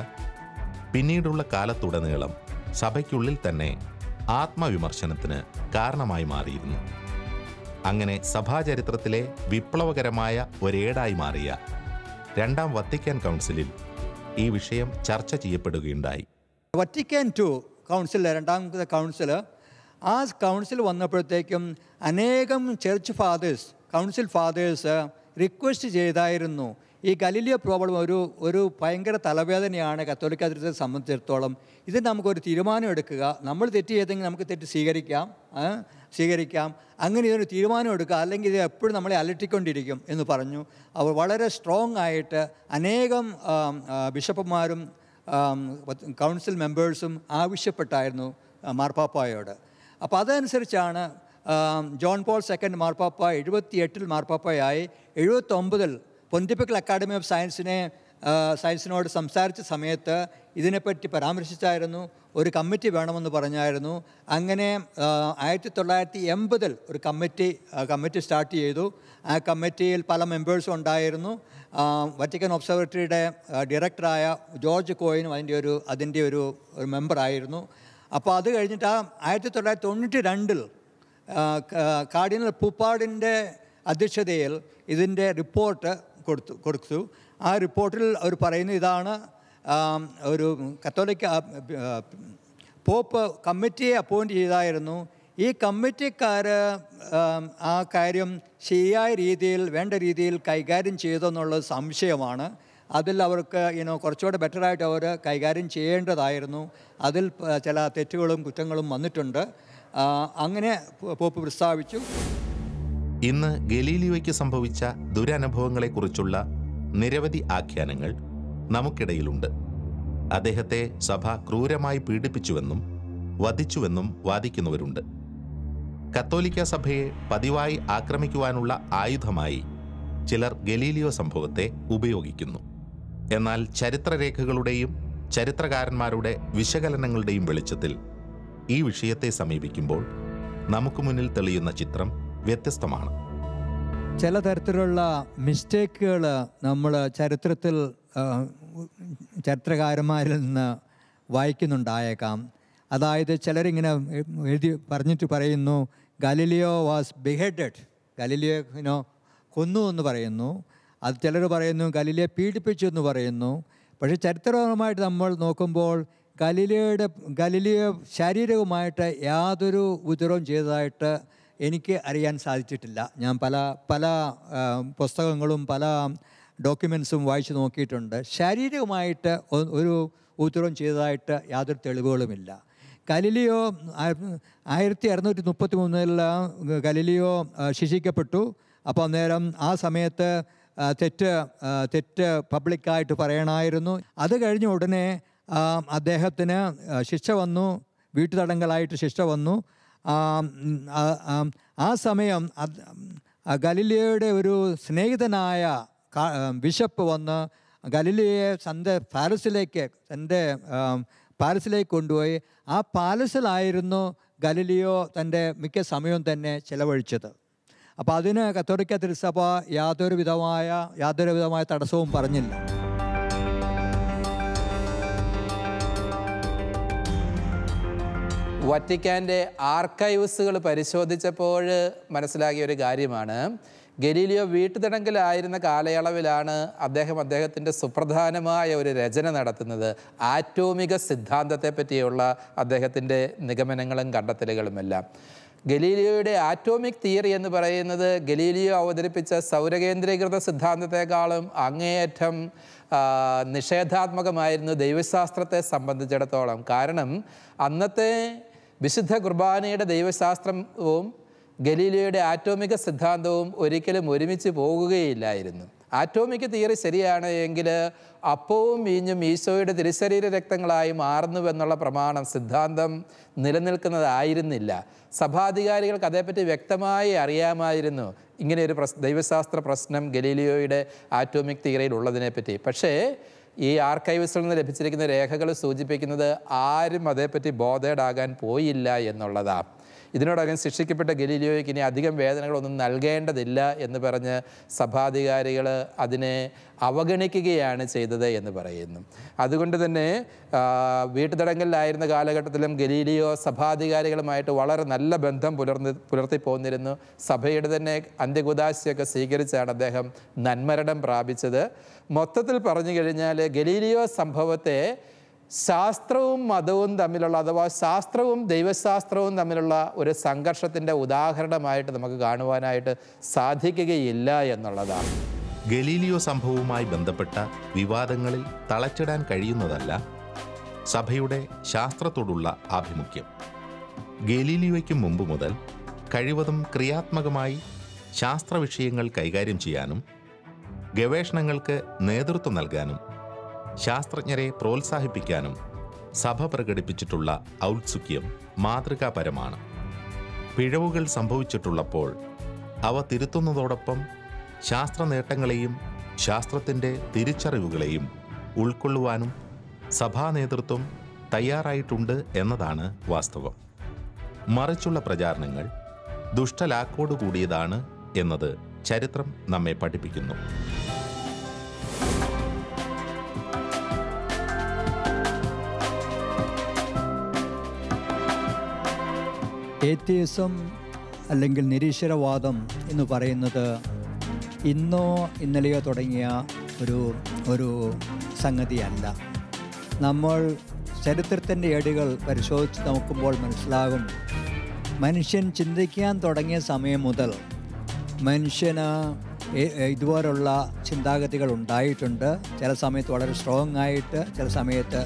പിന്നീടുള്ള കാലത്തുടനീളം സഭയ്ക്കുള്ളിൽ തന്നെ ആത്മവിമർശനത്തിന് കാരണമായി മാറിയിരുന്നു. അങ്ങനെ സഭാചരിത്രത്തിലെ വിപ്ലവകരമായ ഒരേടായി മാറിയ രണ്ടാം വത്തിക്കാൻ കൗൺസിലിൽ ഈ വിഷയം ചർച്ച ചെയ്യപ്പെടുകയുണ്ടായി. വത്തിക്കാൻ ടു കൗൺസിൽ രണ്ടാമത്തെ കൗൺസിൽ ആ കൗൺസിൽ വന്നപ്പോഴത്തേക്കും അനേകം church fathers council fathers request ചെയ്തായിരുന്നു ഈ ഗലീലിയ പ്രോബ്ലം ഒരു ഒരു ഭയങ്കര തലവേദനയാണ് കത്തോലിക്ക അതിർത്തിയെ സംബന്ധിച്ചിടത്തോളം. ഇത് നമുക്കൊരു തീരുമാനം എടുക്കുക. നമ്മൾ തെറ്റ് ചെയ്തെങ്കിൽ നമുക്ക് തെറ്റ് സ്വീകരിക്കാം. സ്വീകരിക്കാം. അങ്ങനെ ഇതൊരു തീരുമാനം എടുക്കുക. അല്ലെങ്കിൽ ഇത് എപ്പോഴും നമ്മളെ അലട്ടിക്കൊണ്ടിരിക്കും എന്ന് പറഞ്ഞു. അവർ വളരെ സ്ട്രോങ് ആയിട്ട് അനേകം ബിഷപ്പുമാരും കൗൺസിൽ മെമ്പേഴ്സും ആവശ്യപ്പെട്ടായിരുന്നു മാർപ്പാപ്പായോട്. അപ്പോൾ അതനുസരിച്ചാണ് ജോൺ പോൾ സെക്കൻഡ് മാർപ്പാപ്പ എഴുപത്തി എട്ടിൽ മാർപ്പാപ്പയായി. എഴുപത്തൊമ്പതിൽ പൊന്തിപ്പിക്കൽ അക്കാഡമി ഓഫ് സയൻസിനെ സയൻസിനോട് സംസാരിച്ച സമയത്ത് ഇതിനെപ്പറ്റി പരാമർശിച്ചായിരുന്നു ഒരു കമ്മിറ്റി വേണമെന്ന് പറഞ്ഞായിരുന്നു. അങ്ങനെ ആയിരത്തി തൊള്ളായിരത്തി എൺപതിൽ ഒരു കമ്മിറ്റി കമ്മിറ്റി സ്റ്റാർട്ട് ചെയ്തു. ആ കമ്മിറ്റിയിൽ പല മെമ്പേഴ്സും ഉണ്ടായിരുന്നു. വറ്റിക്കൻ ഒബ്സർവേറ്ററിയുടെ ഡയറക്ടറായ ജോർജ് കോയിനും അതിന്റെ ഒരു അതിന്റെ ഒരു ഒരു മെമ്പറായിരുന്നു. അപ്പോൾ അത് കഴിഞ്ഞിട്ട് ആ ആയിരത്തി തൊള്ളായിരത്തി തൊണ്ണൂറ്റി രണ്ടിൽ കാർഡിനൽ പൂപ്പാടിന്റെ അധ്യക്ഷതയിൽ ഇതിന്റെ റിപ്പോർട്ട് കൊടുത്തു കൊടുത്തു. ആ റിപ്പോർട്ടിൽ അവർ പറയുന്നത് ഇതാണ് ഒരു ആ, പോപ്പ് കമ്മിറ്റിയെ അപ്പോയിന്റ് ചെയ്തായിരുന്നു. ഈ കമ്മിറ്റിക്കാർ ആ കാര്യം ശരിയായ രീതിയിൽ വേണ്ട രീതിയിൽ കൈകാര്യം ചെയ്തെന്നുള്ളത് സംശയമാണ്. അതിൽ അവർക്ക് ഇനോ കുറച്ചുകൂടെ ബെറ്ററായിട്ട് അവർ കൈകാര്യം ചെയ്യേണ്ടതായിരുന്നു. അതിൽ ചില തെറ്റുകളും കുറ്റങ്ങളും വന്നിട്ടുണ്ട്. അങ്ങനെ പോപ്പ് പ്രസ്താവിച്ചു. ഇന്ന് ഗലീലിയോയ്ക്ക് സംഭവിച്ച ദുരനുഭവങ്ങളെക്കുറിച്ചുള്ള നിരവധി ആഖ്യാനങ്ങൾ നമുക്കിടയിലുണ്ട്. അദ്ദേഹത്തെ സഭ ക്രൂരമായി പീഡിപ്പിച്ചുവെന്നും വധിച്ചുവെന്നും വാദിക്കുന്നവരുണ്ട്. കത്തോലിക്ക സഭയെ പതിവായി ആക്രമിക്കുവാനുള്ള ആയുധമായി ചിലർ ഗലീലിയോ സംഭവത്തെ ഉപയോഗിക്കുന്നു. എന്നാൽ ചരിത്രരേഖകളുടെയും ചരിത്രകാരന്മാരുടെ വിശകലനങ്ങളുടെയും വെളിച്ചത്തിൽ ഈ വിഷയത്തെ സമീപിക്കുമ്പോൾ നമുക്ക് മുന്നിൽ തെളിയുന്ന ചിത്രം വ്യത്യസ്തമാണ്. ചില തരത്തിലുള്ള മിസ്റ്റേക്കുകൾ നമ്മൾ ചരിത്രത്തിൽ ചരിത്രകാരന്മാരിൽ നിന്ന് വായിക്കുന്നുണ്ടായേക്കാം. അതായത് ചിലരിങ്ങനെ എഴുതി പറഞ്ഞിട്ട് പറയുന്നു ഗലിലിയോ വാസ് ബിഹെഡഡ്. ഗലിലിയോനോ കൊന്നു എന്ന് പറയുന്നു. അത് ചിലർ പറയുന്നു ഗലിലിയെ പീഡിപ്പിച്ചു എന്ന് പറയുന്നു. പക്ഷേ ചരിത്രപരമായിട്ട് നമ്മൾ നോക്കുമ്പോൾ ഗലീലിയോയുടെ ഗലീലിയോ ശാരീരികമായിട്ട് യാതൊരു ഉദരവും ചെയ്തതായിട്ട് എനിക്ക് അറിയാൻ സാധിച്ചിട്ടില്ല. ഞാൻ പല പല പുസ്തകങ്ങളും പല ഡോക്യുമെൻസും വായിച്ചു നോക്കിയിട്ടുണ്ട്. ശാരീരികമായിട്ട് ഒരു ഉത്തരവും ചെയ്തതായിട്ട് യാതൊരു തെളിവുകളുമില്ല. ഗലീലിയോ ആയിരത്തി അറുന്നൂറ്റി മുപ്പത്തി മൂന്നിൽ ഗലീലിയോ ശിക്ഷിക്കപ്പെട്ടു. അപ്പോൾ അന്നേരം ആ സമയത്ത് തെറ്റ് തെറ്റ് പബ്ലിക്കായിട്ട് പറയണമായിരുന്നു അത് കഴിഞ്ഞ ഉടനെ അദ്ദേഹത്തിന് ശിക്ഷ വന്നു. വീട്ടുതടങ്കലായിട്ട് ശിക്ഷ വന്നു. ആ, സമയം ഗലിലിയയുടെ ഒരു സ്നേഹിതനായ ബിഷപ്പ് വന്ന് ഗലിലിയെ തന്റെ പാലസിലേക്ക് തന്റെ പാലസിലേക്ക് കൊണ്ടുപോയി. ആ പാലസിലായിരുന്നു ഗലീലിയോ തന്റെ മിക്ക സമയവും തന്നെ ചിലവഴിച്ചത്. അപ്പോൾ അതിന് കത്തോലിക്ക തിരുസഭ യാതൊരു വിധമായ യാതൊരു വിധമായ തടസ്സവും പറഞ്ഞില്ല. വറ്റിക്കാന്റെ ആർക്കൈവ്സുകൾ പരിശോധിച്ചപ്പോൾ മനസ്സിലാക്കിയ ഒരു കാര്യമാണ്. ഗലീലിയോ വീട്ടുതടങ്കലായിരുന്ന കാലയളവിലാണ് അദ്ദേഹം അദ്ദേഹത്തിന്റെ സുപ്രധാനമായ ഒരു രചന നടത്തുന്നത്. ആറ്റോമിക സിദ്ധാന്തത്തെ പറ്റിയുള്ള അദ്ദേഹത്തിന്റെ നിഗമനങ്ങളും കണ്ടെത്തലുകളുമെല്ലാം. ഗലീലിയോയുടെ ആറ്റോമിക് തിയറി എന്ന് പറയുന്നത് ഗലീലിയോ അവതരിപ്പിച്ച സൗരകേന്ദ്രീകൃത സിദ്ധാന്തത്തെക്കാളും അങ്ങേയറ്റം നിഷേധാത്മകമായിരുന്നു ദൈവശാസ്ത്രത്തെ സംബന്ധിച്ചിടത്തോളം. കാരണം അന്നത്തെ വിശുദ്ധ കുർബാനയുടെ ദൈവശാസ്ത്രവും ഗലീലിയോയുടെ ആറ്റോമിക സിദ്ധാന്തവും ഒരിക്കലും ഒരുമിച്ച് പോകുകയില്ലായിരുന്നു. ആറ്റോമിക് തിയറി ശരിയാണ് എങ്കിൽ അപ്പവും വീഞ്ഞും ഈശോയുടെ തിരുശരീര രക്തങ്ങളായി മാറുന്നുവെന്നുള്ള പ്രമാണം സിദ്ധാന്തം നിലനിൽക്കുന്നതായിരുന്നില്ല. സഭാധികാരികൾക്ക് അതേപ്പറ്റി വ്യക്തമായി അറിയാമായിരുന്നു. ഇങ്ങനെ ഒരു പ്രസ് ദൈവശാസ്ത്ര പ്രശ്നം ഗലീലിയോയുടെ ആറ്റോമിക് തിയറിയിൽ ഉള്ളതിനെപ്പറ്റി. പക്ഷേ ഈ ആർക്കൈവ്സിൽ നിന്ന് ലഭിച്ചിരിക്കുന്ന രേഖകൾ സൂചിപ്പിക്കുന്നത് ആരും അതേപ്പറ്റി ബോധേഡാകാൻ പോയില്ല എന്നുള്ളതാണ് ഇതിനോടകം ശിക്ഷിക്കപ്പെട്ട ഗലീലിയോയ്ക്ക് ഇനി അധികം വേദനകളൊന്നും നൽകേണ്ടതില്ല എന്ന് പറഞ്ഞ് സഭാധികാരികൾ അതിനെ അവഗണിക്കുകയാണ് ചെയ്തത് എന്ന് പറയുന്നു. അതുകൊണ്ട് തന്നെ വീട്ടുതടങ്കലിലായിരുന്ന കാലഘട്ടത്തിലും ഗലീലിയോ സഭാധികാരികളുമായിട്ട് വളരെ നല്ല ബന്ധം പുലർന്ന് പുലർത്തി പോന്നിരുന്നു. സഭയുടെ തന്നെ അന്ത്യകുദാശയൊക്കെ സ്വീകരിച്ചാണ് അദ്ദേഹം നന്മരണം പ്രാപിച്ചത്. മൊത്തത്തിൽ പറഞ്ഞു കഴിഞ്ഞാൽ ഗലീലിയോ സംഭവത്തെ ശാസ്ത്രവും മതവും തമ്മിലുള്ള അഥവാ ശാസ്ത്രവും ദൈവശാസ്ത്രവും തമ്മിലുള്ള ഒരു സംഘർഷത്തിന്റെ ഉദാഹരണമായിട്ട് നമുക്ക് കാണുവാനായിട്ട് സാധിക്കുകയില്ല എന്നുള്ളതാണ്. ഗലീലിയോ സംഭവവുമായി ബന്ധപ്പെട്ട വിവാദങ്ങളിൽ തളച്ചിടാൻ കഴിയുന്നതല്ല സഭയുടെ ശാസ്ത്രത്തോടുള്ള ആഭിമുഖ്യം. ഗലീലിയോയ്ക്ക് മുമ്പ് മുതൽ കഴിവതും ക്രിയാത്മകമായി ശാസ്ത്ര വിഷയങ്ങൾ കൈകാര്യം ചെയ്യാനും ഗവേഷണങ്ങൾക്ക് നേതൃത്വം നൽകാനും ശാസ്ത്രജ്ഞരെ പ്രോത്സാഹിപ്പിക്കാനും സഭ പ്രകടിപ്പിച്ചിട്ടുള്ള ഔത്സുക്യം മാതൃകാപരമാണ്. പിഴവുകൾ സംഭവിച്ചിട്ടുള്ളപ്പോൾ അവ തിരുത്തുന്നതോടൊപ്പം ശാസ്ത്ര നേട്ടങ്ങളെയും ശാസ്ത്രത്തിന്റെ തിരിച്ചറിവുകളെയും ഉൾക്കൊള്ളുവാനും സഭാ നേതൃത്വം തയ്യാറായിട്ടുണ്ട് എന്നതാണ് വാസ്തവം. മറിച്ചുള്ള പ്രചാരണങ്ങൾ ദുഷ്ടലാക്കോട് കൂടിയതാണ് എന്നത് ചരിത്രം നമ്മെ പഠിപ്പിക്കുന്നു. ഏത്യസം അല്ലെങ്കിൽ നിരീശ്വരവാദം എന്ന് പറയുന്നത് ഇന്നോ ഇന്നലെയോ തുടങ്ങിയ ഒരു ഒരു സംഗതിയല്ല. നമ്മൾ ചരിത്രത്തിന്റെ ഏടുകൾ പരിശോധിച്ച് നോക്കുമ്പോൾ മനസ്സിലാകും. മനുഷ്യൻ ചിന്തിക്കാൻ തുടങ്ങിയ സമയം മുതൽ മനുഷ്യന് ഇതുപോലുള്ള ചിന്താഗതികൾ ഉണ്ടായിട്ടുണ്ട്. ചില സമയത്ത് വളരെ സ്ട്രോങ് ആയിട്ട് ചില സമയത്ത്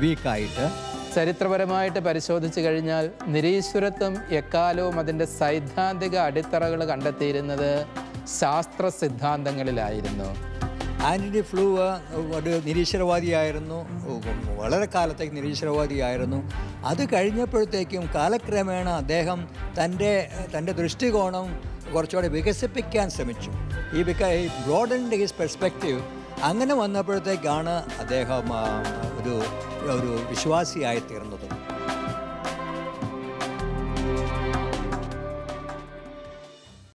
വീക്കായിട്ട് ചരിത്രപരമായിട്ട് പരിശോധിച്ചു കഴിഞ്ഞാൽ നിരീശ്വരത്വം എക്കാലവും അതിന്റെ സൈദ്ധാന്തിക അടിത്തറകൾ കണ്ടെത്തിയിരുന്നത് ശാസ്ത്ര സിദ്ധാന്തങ്ങളിലായിരുന്നു. ആന്റണി ഫ്ലൂ ഒരു നിരീശ്വരവാദിയായിരുന്നു. വളരെ കാലത്തേക്ക് നിരീശ്വരവാദിയായിരുന്നു. അത് കഴിഞ്ഞപ്പോഴത്തേക്കും കാലക്രമേണ അദ്ദേഹം തന്റെ തന്റെ ദൃഷ്ടികോണം കുറച്ചുകൂടെ വികസിപ്പിക്കാൻ ശ്രമിച്ചു. ഈ വിക ഈ ബ്രോഡൻഡ് ഹിസ് പെർസ്പെക്റ്റീവ് അങ്ങനെ വന്നപ്പോഴത്തേക്കാണ് അദ്ദേഹം ഒരു ഒരു വിശ്വാസിയായി തീർന്നത്